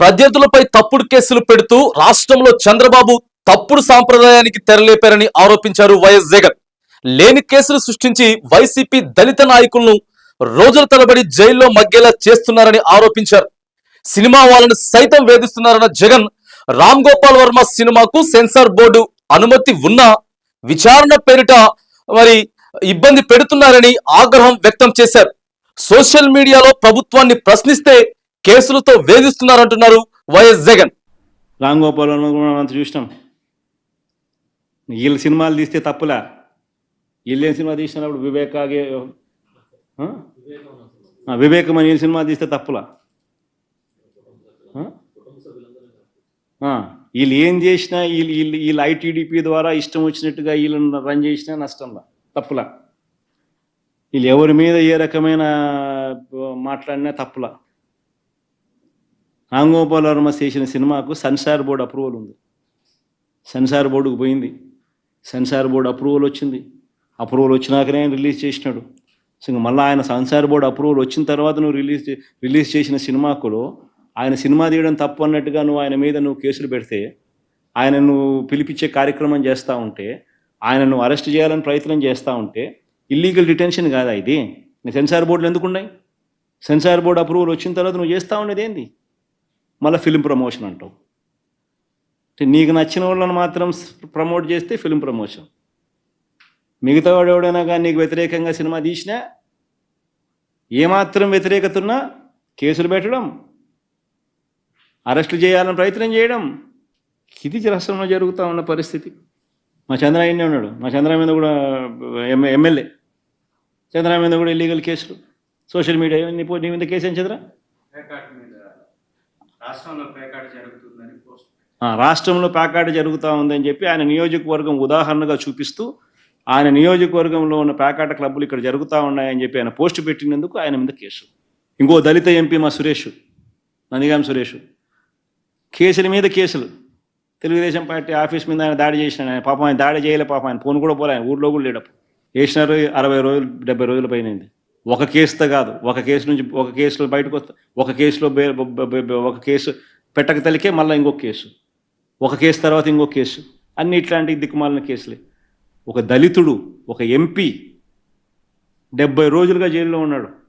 ప్రత్యర్థులపై తప్పుడు కేసులు పెడుతూ రాష్ట్రంలో చంద్రబాబు తప్పుడు సాంప్రదాయానికి తెరలేపారని ఆరోపించారు వైఎస్ జగన్. లేని కేసులు సృష్టించి వైసీపీ దళిత నాయకులను రోజుల తరబడి జైల్లో మగ్గేలా చేస్తున్నారని ఆరోపించారు. సినిమా వాళ్ళను సైతం వేధిస్తున్నారన్న జగన్ రామ్ గోపాల్ వర్మ సినిమాకు సెన్సార్ బోర్డు అనుమతి ఉన్నా విచారణ పేరిట మరి ఇబ్బంది పెడుతున్నారని ఆగ్రహం వ్యక్తం చేశారు. సోషల్ మీడియాలో ప్రభుత్వాన్ని ప్రశ్నిస్తే కేసులతో వేధిస్తున్నారంటున్నారు వైఎస్ జగన్. రామ్ గోపాల్ అంత చూసినాం. వీళ్ళ సినిమాలు తీస్తే తప్పులా? వీళ్ళు ఏం సినిమా తీసినప్పుడు వివేకాగే వివేకం అని సినిమా తీస్తే తప్పులా? వీళ్ళు ఏం చేసినా వీళ్ళు వీళ్ళు వీళ్ళు ఐటీడీపీ ద్వారా ఇష్టం వచ్చినట్టుగా వీళ్ళని రన్ చేసినా నష్టంలా? తప్పులా? వీళ్ళు ఎవరి మీద ఏ రకమైన మాట్లాడినా తప్పులా? రామ్ వర్మ చేసిన సినిమాకు సెన్సార్ బోర్డు అప్రూవల్ ఉంది. సెన్సార్ బోర్డుకు పోయింది. సెన్సార్ బోర్డు అప్రూవల్ వచ్చింది. అప్రూవల్ వచ్చినాకనే ఆయన రిలీజ్ చేసినాడు. సో మళ్ళీ ఆయన సెన్సార్ బోర్డు అప్రూవల్ వచ్చిన తర్వాత నువ్వు రిలీజ్ రిలీజ్ చేసిన సినిమాకులో ఆయన సినిమా తీయడం తప్పు అన్నట్టుగా నువ్వు ఆయన మీద నువ్వు కేసులు పెడితే ఆయన నువ్వు పిలిపించే కార్యక్రమం చేస్తూ ఉంటే ఆయన నువ్వు అరెస్ట్ చేయాలని ప్రయత్నం చేస్తూ ఉంటే ఇల్లీగల్ డిటెన్షన్ కాదా ఇది? సెన్సార్ బోర్డులు ఎందుకున్నాయి సెన్సార్ బోర్డు అప్రూవల్ వచ్చిన తర్వాత నువ్వు చేస్తూ ఉండేది ఏంది? మళ్ళీ ఫిలిం ప్రమోషన్ అంటావు. నీకు నచ్చిన వాళ్ళని మాత్రం ప్రమోట్ చేస్తే ఫిలిం ప్రమోషన్ మిగతా వాడు ఎవడైనా కానీ నీకు వ్యతిరేకంగా సినిమా తీసినా ఏమాత్రం వ్యతిరేకత ఉన్నా కేసులు పెట్టడం అరెస్టులు చేయాలని ప్రయత్నం చేయడం ఇది రాష్ట్రంలో జరుగుతూ ఉన్న పరిస్థితి. మా చంద్రయ్యనే ఉన్నాడు. మా చంద్ర మీద కూడా ఎమ్మెల్యే. చంద్ర మీద కూడా ఇల్లీగల్ కేసులు. సోషల్ మీడియా నీ మీద కేసు ఏం చంద్ర? రాష్ట్రంలో పేకాట ప్యాకాట జరుగుతూ ఉందని చెప్పి ఆయన నియోజకవర్గం ఉదాహరణగా చూపిస్తూ ఆయన నియోజకవర్గంలో ఉన్న ప్యాకాట క్లబ్బులు ఇక్కడ జరుగుతూ ఉన్నాయని చెప్పి ఆయన పోస్ట్ పెట్టినందుకు ఆయన మీద కేసు. ఇంకో దళిత ఎంపీ మా సురేష్ నందిగాం సురేష్. కేసుల మీద కేసులు. తెలుగుదేశం పార్టీ ఆఫీస్ మీద ఆయన దాడి చేసిన ఆయన పాపం ఆయన దాడి చేయలే పాపం ఆయన ఫోన్ కూడా పోలే ఆయన ఊర్లో కూడా లేడప్పుడు. వేసినారు అరవై రోజులు డెబ్బై రోజుల పైన ఒక కేసుతో కాదు. ఒక కేసు నుంచి ఒక కేసులో బయటకు వస్తా ఒక కేసులో ఒక కేసు పెట్టక తలికే మళ్ళీ ఇంకొక కేసు. ఒక కేసు తర్వాత ఇంకొక కేసు. అన్ని ఇట్లాంటి దిక్కుమాలిన కేసులే. ఒక దళితుడు ఒక ఎంపీ డెబ్బై రోజులుగా జైల్లో ఉన్నాడు.